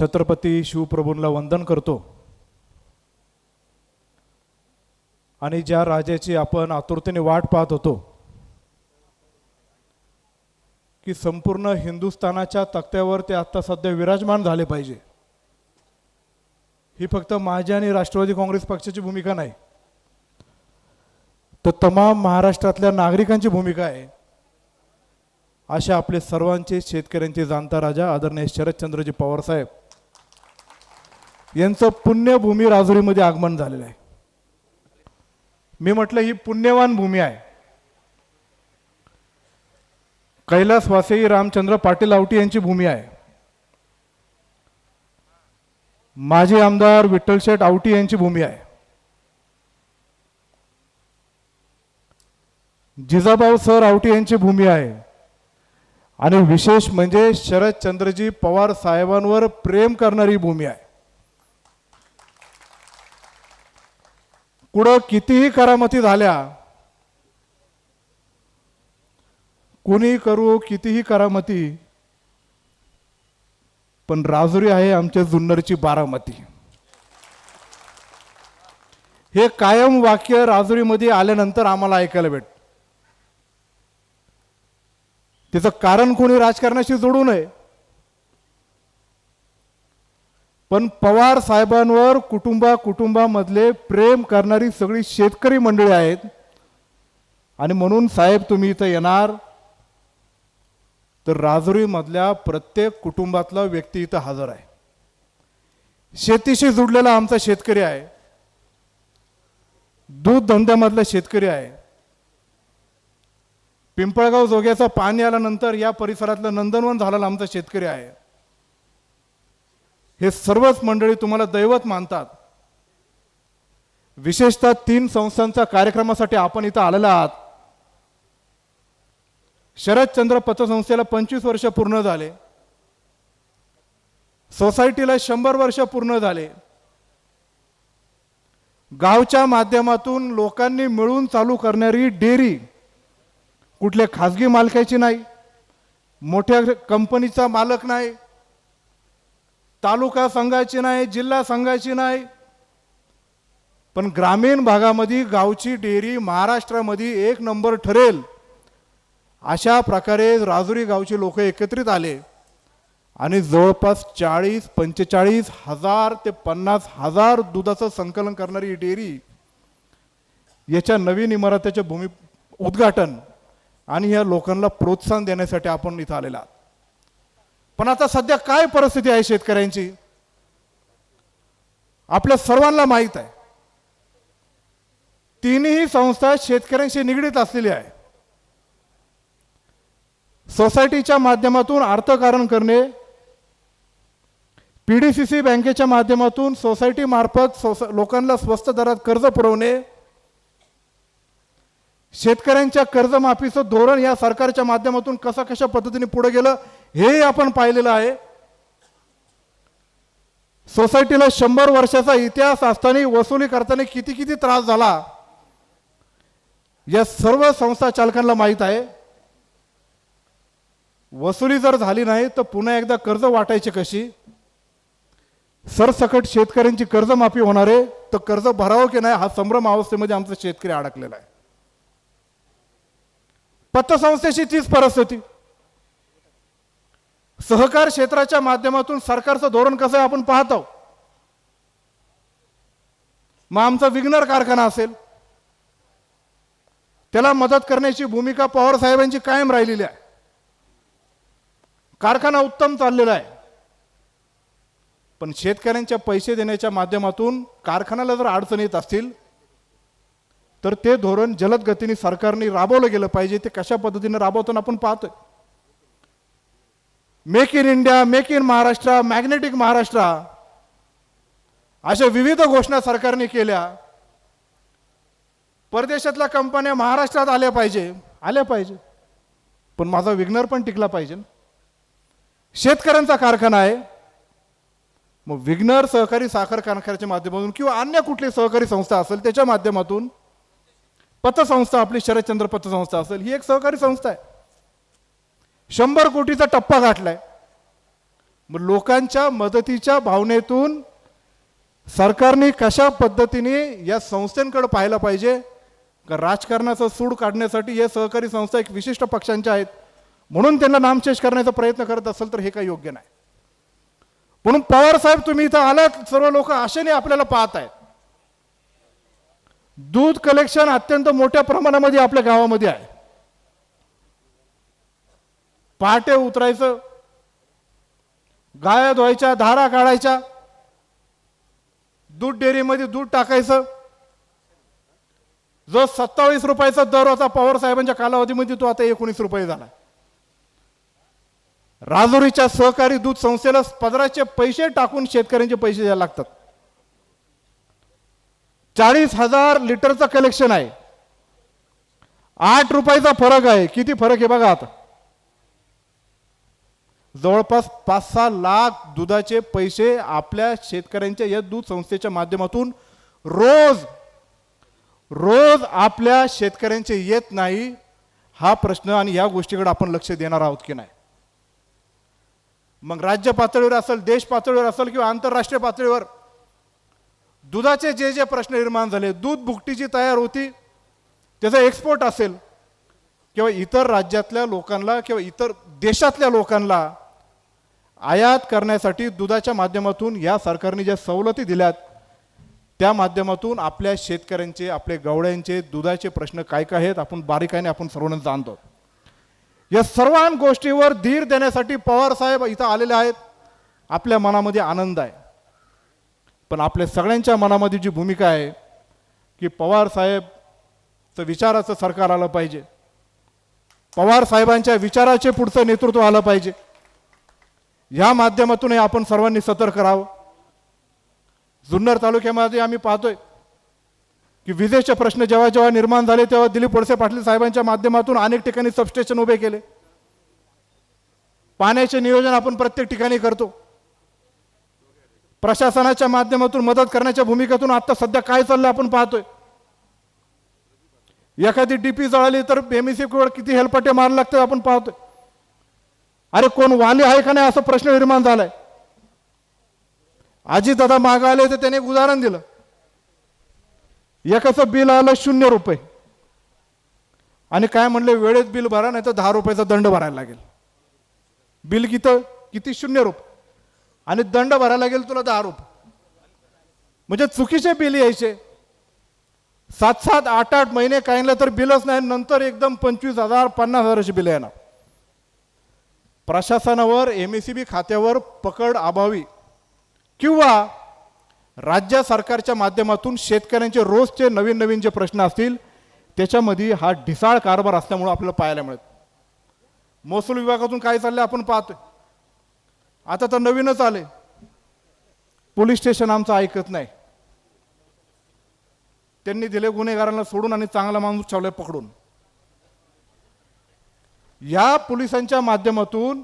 छत्रपती शिवप्रभूंना वंदन करतो. आणि ज्या राजाची आपण आतुरतेने वाट पाहत होतो की संपूर्ण हिंदुस्थानाच्या तक्त्यावर ते आत्ता सध्या विराजमान झाले पाहिजे. ही फक्त माझी आणि राष्ट्रवादी काँग्रेस पक्षाची भूमिका नाही तर तमाम महाराष्ट्रातल्या नागरिकांची भूमिका आहे. अशा आपले सर्वांचे शेतकऱ्यांचे जाणता राजा आदरणीय शरदचंद्रजी पवार साहेब. यांचं पुण्यभूमी राजुरीमध्ये आगमन झालेलं आहे. मी म्हटलं ही पुण्यवान भूमी आहे. कैलासवासी रामचंद्र पाटील आवटी यांची भूमी आहे. माजी आमदार विठ्ठलशेठ आवटी यांची भूमी आहे. जिजाबाऊ सर आवटी यांची भूमी आहे. आणि विशेष म्हणजे शरदचंद्रजी पवार साहेबांवर प्रेम करणारी भूमी आहे. कुठं कितीही करामती झाल्या कुणी करू कितीही करामती पण राजुरी आहे आमच्या जुन्नरची बारामती. हे कायम वाक्य राजुरीमध्ये आल्यानंतर आम्हाला ऐकायला भेट. त्याचं कारण कोणी राजकारणाशी जोडू नये. पण पवार साहेबांवर कुटुंबा कुटुंबामधले प्रेम करणारी सगळी शेतकरी मंडळी आहेत. आणि म्हणून साहेब तुम्ही इथं येणार. तर राजुरीमधल्या प्रत्येक कुटुंबातला व्यक्ती इथं हजर आहे. शेतीशी जुडलेला आमचा शेतकरी आहे. दूध धंद्यामधला शेतकरी आहे. पिंपळगाव जोग्याचं पाणी आल्यानंतर या परिसरातलं नंदनवन झालेला आमचा शेतकरी आहे. हे सर्वच मंडळी तुम्हाला दैवत मानतात. विशेषतः तीन संस्थांच्या कार्यक्रमासाठी आपण इथं आलेला आहात. शरदचंद्र पतसंस्थेला पंचवीस वर्ष पूर्ण झाले. सोसायटीला शंभर वर्ष पूर्ण झाले. गावच्या माध्यमातून लोकांनी मिळून चालू करणारी डेअरी कुठल्या खाजगी मालकाची नाही मोठ्या कंपनीचा मालक नाही तालुका संघाची नाही जिल्हा संघाची नाही. पण ग्रामीण भागामध्ये गावची डेअरी महाराष्ट्रामध्ये एक नंबर ठरेल. अशा प्रकारे राजुरी गावचे लोक एकत्रित आले. आणि जवळपास चाळीस पंचेचाळीस हजार ते पन्नास हजार दुधाचं संकलन करणारी ही डेअरी याच्या नवीन इमारतीच्या भूमी उद्घाटन आणि या लोकांना प्रोत्साहन देण्यासाठी आपण इथं आलेला आहात. पण आता सध्या काय परिस्थिती आहे शेतकऱ्यांची? आपल्या सर्वांना माहीत आहे. तिन्ही संस्था शेतकऱ्यांशी निगडीत असलेली आहे सोसायटीच्या माध्यमातून अर्थकारण करणे पीडीसीसी बँकेच्या माध्यमातून सोसायटी मार्फत सोसा लोकांना स्वस्त दरात कर्ज पुरवणे शेतकऱ्यांच्या कर्जमाफीचं धोरण या सरकारच्या माध्यमातून कसा कशा पद्धतीने पुढे गेलं हे आपण पाहिलेलं आहे. सोसायटीला शंभर वर्षाचा इतिहास असताना वसुली करताना किती किती त्रास झाला? या सर्व संस्था चालकांना माहीत आहे. वसुली जर झाली नाही तर पुन्हा एकदा कर्ज वाटायची कशी? सरसकट शेतकऱ्यांची कर्जमाफी होणार आहे तर कर्ज भरावं की नाही हा संभ्रम अवस्थेमध्ये आमचा शेतकरी अडकलेला आहे. पतसंस्थेची तीच परिस्थिती. सहकार क्षेत्राच्या माध्यमातून सरकारचं धोरण कसं आहे आपण पाहतो. मग आमचा विग्नर कारखाना असेल. त्याला मदत करण्याची भूमिका पवार साहेबांची कायम राहिलेली आहे. कारखाना उत्तम चाललेला आहे. पण शेतकऱ्यांच्या पैसे देण्याच्या माध्यमातून कारखान्याला जर अडचण येत असतील तर ते धोरण जलद गतीने सरकारने राबवलं गेलं पाहिजे. ते कशा पद्धतीने राबवताना आपण पाहतोय. Make in India make in Maharashtra magnetic Maharashtra अशा विविध घोषणा सरकारने केल्या. परदेशातल्या कंपन्या महाराष्ट्रात आल्या पाहिजे आल्या पाहिजे. पण माझा विग्नर पण टिकला पाहिजे शेतकऱ्यांचा कारखाना आहे. मग विग्नर सहकारी साखर कारखान्याच्या माध्यमातून किंवा अन्य कुठली सहकारी संस्था असेल त्याच्या माध्यमातून पतसंस्था आपली शरदचंद्र पतसंस्था असेल ही एक सहकारी संस्था आहे. शंभर कोटीचा टप्पा गाठलाय. मग लोकांच्या मदतीच्या भावनेतून सरकारने कशा पद्धतीने या संस्थांकडे पाहायला पाहिजे? का राजकारणाचं सूड काढण्यासाठी या सहकारी संस्था एक विशिष्ट पक्षांच्या आहेत. म्हणून त्यांना नामशेष करण्याचा प्रयत्न करत असेल तर हे काही योग्य नाही. म्हणून पवार साहेब तुम्ही इथं आलात सर्व लोक आशेने आपल्याला पाहत आहेत. दूध कलेक्शन अत्यंत मोठ्या प्रमाणामध्ये आपल्या गावामध्ये आहे. पहाटे उतरायचं गाया धुवायच्या धारा काढायच्या दूध डेअरीमध्ये दूध टाकायचं. जो सत्तावीस रुपयाचा दर होता पवार साहेबांच्या कालावधीमध्ये तो आता एकोणीस रुपये झाला. राजुरीच्या सहकारी दूध संस्थेला पदराचे पैसे टाकून शेतकऱ्यांचे पैसे द्यायला लागतात. चाळीस हजार लिटरचं कलेक्शन आहे. आठ रुपयाचा फरक आहे. किती फरक आहे बघा आता. जवळपास पाच सहा लाख दुधाचे पैसे आपल्या शेतकऱ्यांच्या या दूध संस्थेच्या माध्यमातून रोज रोज आपल्या शेतकऱ्यांचे येत नाही हा प्रश्न आणि या गोष्टीकडे आपण लक्ष देणार आहोत की नाही? मग राज्य पातळीवर असेल देश पातळीवर असेल किंवा आंतरराष्ट्रीय पातळीवर दुधाचे जे जे प्रश्न निर्माण झाले दूध भुकटीची तयार होती त्याचा एक्सपोर्ट असेल किंवा इतर राज्यातल्या लोकांना किंवा इतर देशातल्या लोकांना आयात करण्यासाठी दुधाच्या माध्यमातून या सरकारने ज्या सवलती दिल्यात त्या माध्यमातून आपल्या शेतकऱ्यांचे आपले गवळ्यांचे दुधाचे प्रश्न काय काय आहेत आपण बारीकाईने आपण सर्वांना जाणतो. या सर्व गोष्टीवर धीर देण्यासाठी पवार साहेब इथं आलेले आहेत. आपल्या मनामध्ये आनंद आहे. पण आपल्या सगळ्यांच्या मनामध्ये जी भूमिका आहे की पवार साहेबचं विचाराचं सरकार आलं पाहिजे. पवार साहेबांच्या विचाराचे पुढचं नेतृत्व आलं पाहिजे. या माध्यमातूनही आपण सर्वांनी सतर्क राहावं. जुन्नर तालुक्यामध्ये आम्ही पाहतोय की विजेचे प्रश्न जेव्हा जेव्हा निर्माण झाले तेव्हा दिलीप वळसे पाटील साहेबांच्या माध्यमातून अनेक ठिकाणी सबस्टेशन उभे केले. पाण्याचे नियोजन आपण प्रत्येक ठिकाणी करतो. प्रशासनाच्या माध्यमातून मदत करण्याच्या भूमिकेतून आता सध्या काय चाललं आपण पाहतोय. एखादी डीपी जळाली तर एमएससी वर किती हेलपटे मारायला लागतात आपण पाहतोय. अरे कोण वाली आहे का नाही असा प्रश्न निर्माण झालाय. आजी दादा माग आले तर त्याने एक उदाहरण दिलं. एकाचं बिल आलं शून्य रुपये. आणि काय म्हणले वेळेत बिल भरा नाही तर दहा रुपयाचा दंड भरायला लागेल. बिल किती किती शून्य रुपये. आणि दंड भरायला लागेल तुला दहा रुपये. म्हणजे चुकीचे बिल यायचे. सात सात आठ आठ महिने काहीला तर बिलच नाही नंतर एकदम पंचवीस हजार पन्नास हजाराची बिलं येणार. प्रशासनावर एम एस सी बी खात्यावर पकड अभावी किंवा राज्य सरकारच्या माध्यमातून शेतकऱ्यांचे रोजचे नवीन नवीन जे प्रश्न असतील त्याच्यामध्ये हा ढिसाळ कारभार असल्यामुळं आपल्याला पाहायला मिळत. महसूल विभागातून काय चाललं आपण पाहतोय. आता तर नवीनच आले पोलीस स्टेशन आमचं ऐकत नाही. त्यांनी दिले गुन्हेगारांना सोडून आणि चांगला माणूस ठेवलाय पकडून. या पोलिसांच्या माध्यमातून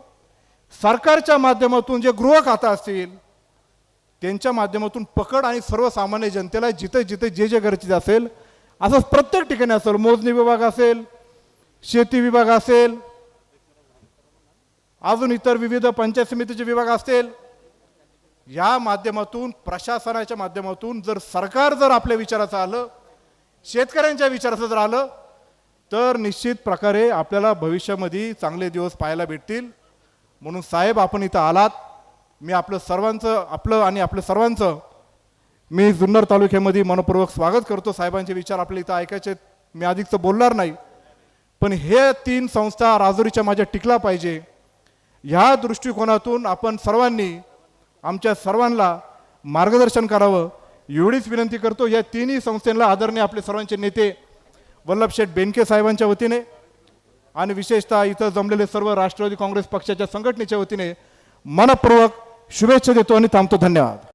सरकारच्या माध्यमातून जे गृह खाता असतील त्यांच्या माध्यमातून पकड आणि सर्वसामान्य जनतेला जिथे जिथे जे जे गरजेचे असेल असं प्रत्येक ठिकाणी असेल. मोजणी विभाग असेल शेती विभाग असेल अजून इतर विविध पंचायत समितीचे विभाग असतील या माध्यमातून प्रशासनाच्या माध्यमातून जर सरकार जर आपल्या विचाराचं आलं शेतकऱ्यांच्या विचाराचं जर आलं तर निश्चित प्रकारे आपल्याला भविष्यामध्ये चांगले दिवस पाहायला भेटतील. म्हणून साहेब आपण इथं आलात. मी आपलं सर्वांचं आपलं आणि आपलं सर्वांचं मी जुन्नर तालुक्यामध्ये मनपूर्वक स्वागत करतो. साहेबांचे विचार आपल्या इथं ऐकायचे मी अधिकचं बोलणार नाही. पण हे तीन संस्था राजुरीच्या माझ्या टिकला पाहिजे. ह्या दृष्टिकोनातून आपण सर्वांनी आमच्या सर्वांना मार्गदर्शन करावं. एवढीच विनंती करतो. या तिन्ही संस्थांना आदरणीय आपले सर्वांचे नेते वल्लभशेठ बेनके साहेबांच्या वतीने आणि विशेषतः इथं जमलेले सर्व राष्ट्रवादी काँग्रेस पक्षाच्या संघटनेच्या वतीने मनपूर्वक शुभेच्छा देतो आणि थांबतो. धन्यवाद.